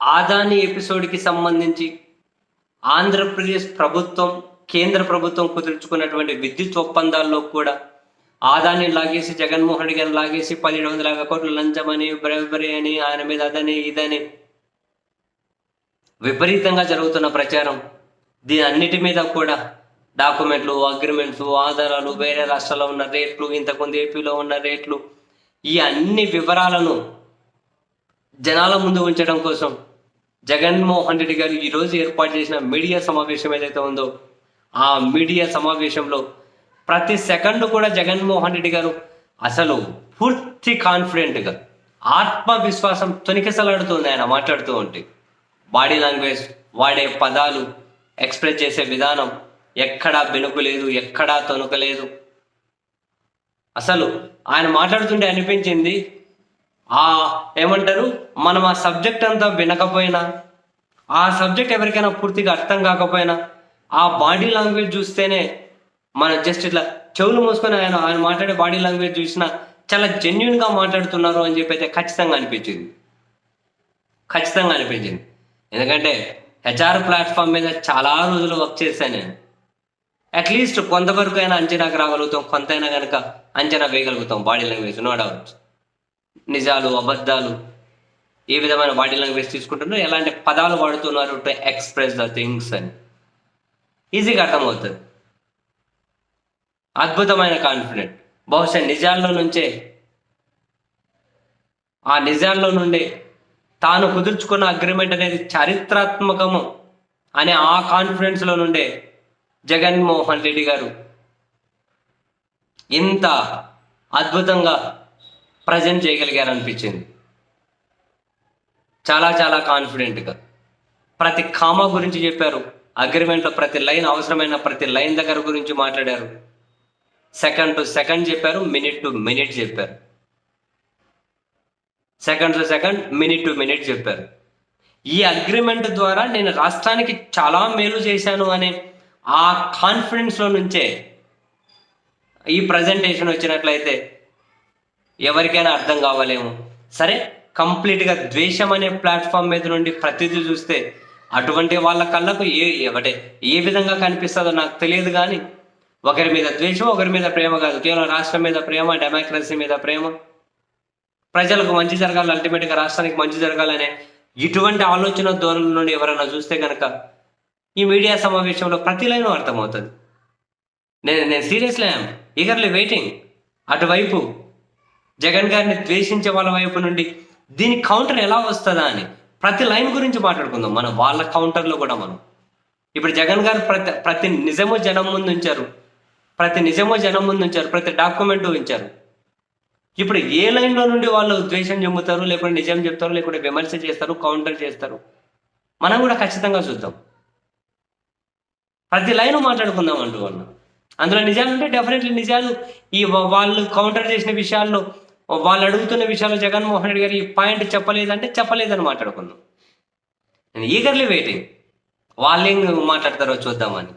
ఆదాని ఎపిసోడ్కి సంబంధించి ఆంధ్రప్రదేశ్ ప్రభుత్వం కేంద్ర ప్రభుత్వం కుదుర్చుకున్నటువంటి విద్యుత్ ఒప్పందాల్లో కూడా ఆదాని లాగేసి జగన్మోహన్ రెడ్డి గారిని లాగేసి పన్నెండు వందల యాభై కోట్లు లంచమని బ్రెవరీ అని ఆయన మీద అదని ఇదని విపరీతంగా జరుగుతున్న ప్రచారం. దీని అన్నిటి మీద కూడా డాక్యుమెంట్లు అగ్రిమెంట్స్ ఆధారాలు వేరే రాష్ట్రాల్లో ఉన్న రేట్లు ఇంతకుముందు ఏపీలో ఉన్న రేట్లు ఈ అన్ని వివరాలను జనాల ముందు ఉంచడం కోసం జగన్మోహన్ రెడ్డి గారు ఈరోజు ఏర్పాటు చేసిన మీడియా సమావేశం ఏదైతే ఉందో ఆ మీడియా సమావేశంలో ప్రతి సెకండ్ కూడా జగన్మోహన్ రెడ్డి గారు అసలు పూర్తి కాన్ఫిడెంట్గా ఆత్మవిశ్వాసం తొనికిసలాడుతుంది ఆయన మాట్లాడుతూ ఉంటే. బాడీ లాంగ్వేజ్ వాడే పదాలు ఎక్స్ప్రెస్ చేసే విధానం ఎక్కడా బెనుకు లేదు ఎక్కడా తొనుక లేదు అసలు ఆయన మాట్లాడుతుంటే అనిపించింది ఆ ఏమంటారు? మనం ఆ సబ్జెక్ట్ అంతా వినకపోయినా ఆ సబ్జెక్ట్ ఎవరికైనా పూర్తిగా అర్థం కాకపోయినా ఆ బాడీ లాంగ్వేజ్ చూస్తేనే మనం జస్ట్ ఇట్లా చెవులు మూసుకొని ఆయన ఆయన మాట్లాడే బాడీ లాంగ్వేజ్ చూసినా చాలా జెన్యున్గా మాట్లాడుతున్నారు అని చెప్పి అయితే ఖచ్చితంగా అనిపించింది. ఖచ్చితంగా అనిపించింది. ఎందుకంటే హెచ్ఆర్ ప్లాట్ఫామ్ మీద చాలా రోజులు వర్క్ చేశాను నేను. అట్లీస్ట్ కొంతవరకు అయినా అంచనాకు రాగలుగుతాం కొంతైనా కనుక అంచనా వేయగలుగుతాం బాడీ లాంగ్వేజ్ నో డౌట్ నిజాలు అబద్ధాలు ఏ విధమైన బాడీ లాంగ్వేజ్ తీసుకుంటున్నారు ఎలాంటి పదాలు వాడుతున్నారు టు ఎక్స్ప్రెస్ ద థింగ్స్ అని. ఈజీగా అర్థమవుతుంది. అద్భుతమైన కాన్ఫిడెంట్ బహుశా నిజాల్లో నుంచే ఆ నిజాల్లో నుండి తాను కుదుర్చుకున్న అగ్రిమెంట్ అనేది చారిత్రాత్మకము అనే ఆ కాన్ఫిడెన్స్లో నుండే జగన్మోహన్ రెడ్డి గారు ఇంత అద్భుతంగా ప్రజెంట్ చేయగలిగారు అనిపించింది చాలా చాలా కాన్ఫిడెంట్గా. ప్రతి కామా గురించి చెప్పారు. అగ్రిమెంట్లో ప్రతి లైన్ అవసరమైన ప్రతి లైన్ దగ్గర గురించి మాట్లాడారు. సెకండ్ టు సెకండ్ చెప్పారు మినిట్ టు మినిట్ చెప్పారు. Second to second minute to minute చెప్పారు. ఈ అగ్రిమెంట్ ద్వారా నేను రాష్ట్రానికి చాలా మేలు చేశాను అనే ఆ కాన్ఫిడెన్స్లో నుంచే ఈ ప్రజెంటేషన్ వచ్చినట్లయితే ఎవరికైనా అర్థం కావాలేమో. సరే కంప్లీట్గా ద్వేషం అనే ప్లాట్ఫామ్ మీద నుండి ప్రతిదీ చూస్తే అటువంటి వాళ్ళ కళ్ళకు ఏ ఒకటే ఏ విధంగా కనిపిస్తుందో నాకు తెలియదు కానీ ఒకరి మీద ద్వేషం ఒకరి మీద ప్రేమ కాదు. కేవలం రాష్ట్రం మీద ప్రేమ డెమోక్రసీ మీద ప్రేమ. ప్రజలకు మంచి జరగాలి అల్టిమేట్గా రాష్ట్రానికి మంచి జరగాలనే ఇటువంటి ఆలోచన ధోరణి నుండి ఎవరైనా చూస్తే కనుక ఈ మీడియా సమావేశంలో ప్రతి లైన్ అర్థమవుతుంది. నేను నేను సీరియస్లీ ఈగర్లీ వెయిటింగ్. అటువైపు జగన్ గారిని ద్వేషించే వాళ్ళ వైపు నుండి దీని కౌంటర్ ఎలా వస్తుందా అని ప్రతి లైన్ గురించి మాట్లాడుకుందాం. మనం వాళ్ళ కౌంటర్లో కూడా మనం. ఇప్పుడు జగన్ గారు ప్రతి ప్రతి నిజము జనం ముందు ఉంచారు. ప్రతి నిజము జనం ముందు ఉంచారు. ప్రతి డాక్యుమెంట్ ఉంచారు. ఇప్పుడు ఏ లైన్లో నుండి వాళ్ళు ద్వేషం చెబుతారు లేకుంటే నిజం చెప్తారు లేకుంటే విమర్శ చేస్తారు కౌంటర్ చేస్తారు? మనం కూడా ఖచ్చితంగా చూద్దాం. ప్రతి లైన్ మాట్లాడుకుందాం అంటూ వాళ్ళు అందులో నిజాలు ఉంటే డెఫినెట్లీ నిజాలు. ఈ వాళ్ళు కౌంటర్ చేసిన విషయాల్లో వాళ్ళు అడుగుతున్న విషయాలు జగన్మోహన్ రెడ్డి గారు ఈ పాయింట్ చెప్పలేదంటే చెప్పలేదని మాట్లాడుకున్నాం నేను ఈగర్లీ వెయిటింగ్ వాళ్ళు ఏం మాట్లాడతారో చూద్దామని.